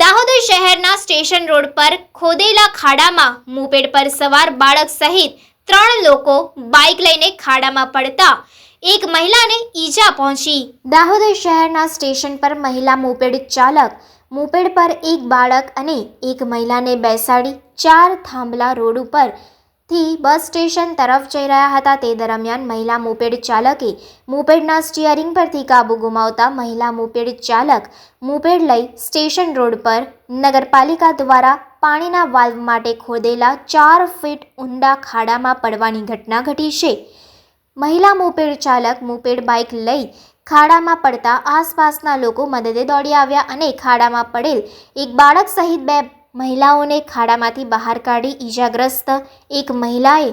દાહોદ શહેરના station road પર ખોદેલા ખાડામાં મોપેડ પર સવાર બાળક સહિત ત્રણ લોકો બાઇક લઈને ખાડામાં પડતા એક મહિલાને ઈજા પહોંચી. દાહોદ શહેરના સ્ટેશન પર મહિલા મોપેડ ચાલક, મોપેડ પર એક બાળક અને એક મહિલાને બેસાડી ચાર થાંભલા રોડ ઉપર થી બસ સ્ટેશન તરફ જઈ રહ્યા હતા તે દરમિયાન મહિલા મોપેડ ચાલકે મોપેડના સ્ટિયરિંગ પરથી કાબુ ગુમાવતા મહિલા મોપેડ ચાલક મોપેડ લઈ સ્ટેશન રોડ પર નગરપાલિકા દ્વારા પાણીના વાલ્વ માટે ખોદેલા ચાર ફીટ ઊંડા ખાડામાં પડવાની ઘટના ઘટી છે. મહિલા મોપેડ ચાલક મોપેડ બાઇક લઈ ખાડામાં પડતા આસપાસના લોકો મદદે દોડી આવ્યા અને ખાડામાં પડેલ એક બાળક સહિત બે મહિલાઓને ખાડામાંથી બહાર કાઢી ઈજાગ્રસ્ત એક મહિલાએ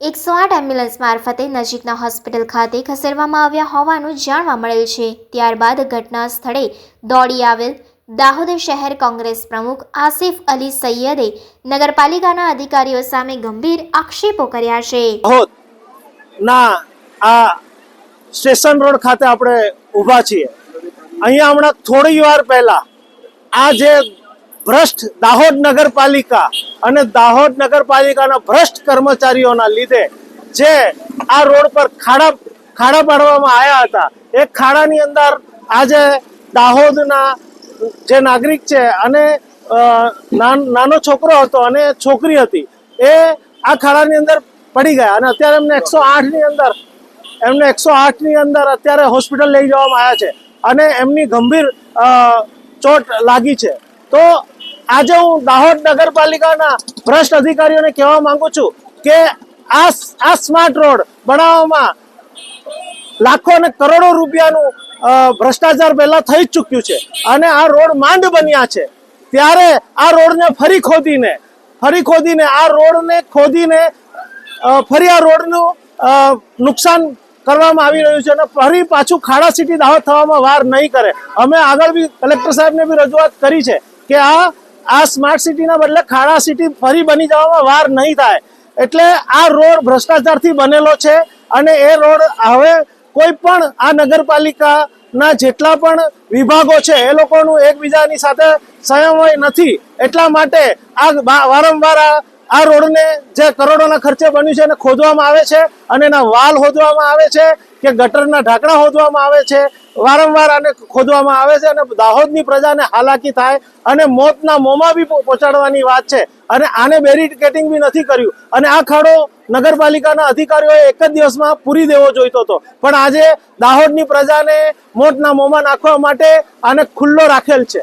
એકસો આઠ એમ્બ્યુલન્સ મારફતે નજીકના હોસ્પિટલ ખાતે ખસેડવામાં આવ્યા હોવાનું જાણવા મળેલ છે. ત્યારબાદ ઘટના સ્થળે દોડી આવેલ દાહોદ શહેર કોંગ્રેસ પ્રમુખ આસિફ અલી સૈયદે નગરપાલિકાના અધિકારીઓ સામે ગંભીર આક્ષેપો કર્યા છે. ના આ સ્ટેશન રોડ ખાતે આપણે ઊભા છીએ. અહીંયા હમણાં થોડી વાર પહેલા આ જે ભ્રષ્ટ દાહોદ નગરપાલિકા અને દાહોદ નગરપાલિકાના ભ્રષ્ટ કર્મચારીઓના લીધે જે આ રોડ પર ખાડા ખાડા પાડવામાં આવ્યા હતા, એ ખાડાની અંદર આજે દાહોદના જે નાગરિક છે અને નાન- છોકરો હતો અને છોકરી હતી, એ આ ખાડાની અંદર પડી ગયા અને અત્યારે એમને એકસો આઠની અંદર, એમને એકસો આઠની અંદર અત્યારે હોસ્પિટલ લઈ જવામાં આવ્યા છે અને એમની ગંભીર ચોટ લાગી છે. તો આજે હું દાહોદ નગરપાલિકાના ભ્રષ્ટ અધિકારીઓને કહેવા માંગુ છું કે આ આ સ્માર્ટ રોડ બનાવવામાં લાખો અને કરોડો રૂપિયાનું ભ્રષ્ટાચાર પહેલાં થઈ જ ચૂક્યું છે અને આ રોડ માંડ બન્યા છે. ત્યારે આ રોડને ફરી ખોદીને ફરી ખોદીને, આ રોડને ખોદીને ફરી આ રોડનું નુકસાન કરવામાં આવી રહ્યું છે અને ફરી પાછું ખાડા સિટી દાહોદ થવામાં વાર નહીં કરે. અમે આગળ બી કલેક્ટર સાહેબને બી રજૂઆત કરી છે કે આ આ સ્માર્ટ સિટીના બદલે ખાડા સિટી ફરી બની જવામાં વાર નહીં થાય. એટલે આ રોડ ભ્રષ્ટાચારથી બનેલો છે અને એ રોડ હવે કોઈ પણ આ નગરપાલિકાના જેટલા પણ વિભાગો છે, એ લોકોનું એકબીજાની સાથે સંયમય નથી. એટલા માટે આ વારંવાર આ આ રોડને જે કરોડોના ખર્ચે બન્યું છે એને ખોદવામાં આવે છે અને એના વાલ હોદવામાં આવે છે કે ગટરના ઢાંકણા હોદવામાં આવે છે, વારંવાર આને ખોદવામાં આવે છે અને દાહોદની પ્રજાને હાલાકી થાય અને મોતના મોંમાં બી પહોંચાડવાની વાત છે. અને આને બેરિકેટિંગ બી નથી કર્યું. અને આ ખાડો નગરપાલિકાના અધિકારીઓએ એક જ દિવસમાં પૂરી દેવો જોઈતો હતો. પણ આજે દાહોદની પ્રજાને મોતના મોંમાં નાખવા માટે આને ખુલ્લો રાખેલ છે.